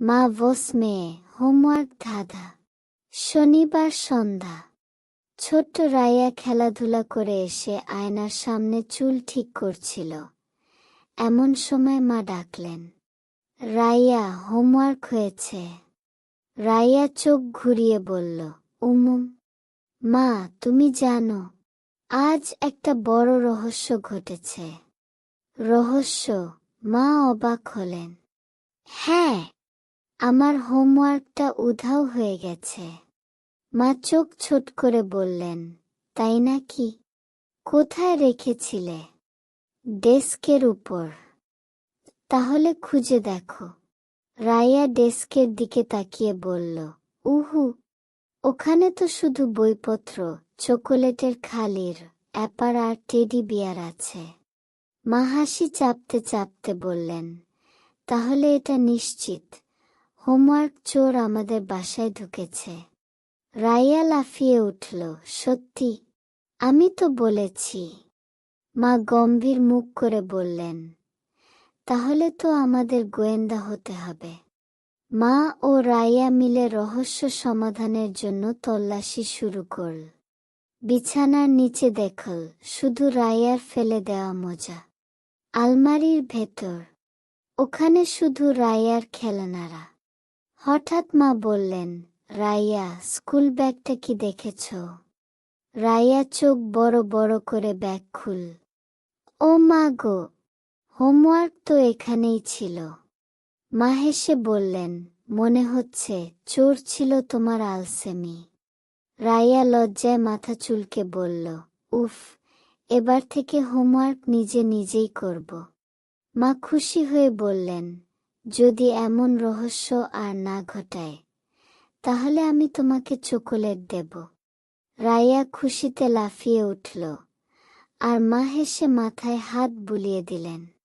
মা বস মেয়ে, হোমওয়ার্ক ধাঁধা। শনিবার সন্ধ্যা। ছোট্ট রাইয়া খেলাধুলা করে এসে আয়নার সামনে চুল ঠিক করছিল। এমন সময় মা ডাকলেন, রাইয়া, হোমওয়ার্ক হয়েছে। রাইয়া চোখ ঘুরিয়ে বলল, উমুম, মা, তুমি জানো, আজ একটা বড় রহস্য ঘটেছে। রহস্য, মা অবাক হলেন হ্যাঁ আমার হোমওয়ার্কটা উধাও হয়ে গেছে। মা চোখ ছোট করে বললেন, তাই নাকি? কোথায় রেখেছিলে? ডেস্কের উপর। তাহলে খুঁজে দেখো। রায়া ডেস্কের দিকে তাকিয়ে বলল, উহু, ওখানে তো শুধু বইপত্র, চকোলেটের খালির, অ্যাপার আর টেডি বিয়ার আছে। মা হাসি চাপতে চাপতে বললেন, তাহলে এটা নিশ্চিত। হোমওয়ার্ক চোর আমাদের বাসায় ঢুকেছে। রাইয়া লাফিয়ে উঠল, সত্যি? আমি তো বলেছি। মা গম্ভীর মুখ করে বললেন, তাহলে তো আমাদের গোয়েন্দা হতে হবে। মা ও রাইয়া মিলে রহস্য সমাধানের জন্য তল্লাশি শুরু করল। বিছানার নিচে দেখল, শুধু রাইয়ার ফেলে দেওয়া মোজা। আলমারির ভেতর, ওখানে শুধু রাইয়ার খেলনারা। হঠাৎ মা বললেন, রাইয়া, স্কুল ব্যাগটা কি দেখেছ? রাইয়া, চোখ বড় বড় করে ব্যাগ খুল। ও মা গো, হোমওয়ার্ক তো এখানেই ছিল। মা হেসে বললেন, মনে হচ্ছে চোর ছিল তোমার আলসেমি। রাইয়া লজ্জায় মাথা চুলকে বলল, উফ, এবার থেকে হোমওয়ার্ক নিজে নিজেই করব। মা খুশি হয়ে বললেন যদি এমন রহস্য আর না ঘটায়, তাহলে আমি তোমাকে চকোলেট দেব। রাইয়া খুশিতে লাফিয়ে উঠল, আর মা হেসে মাথায় হাত বুলিয়ে দিলেন।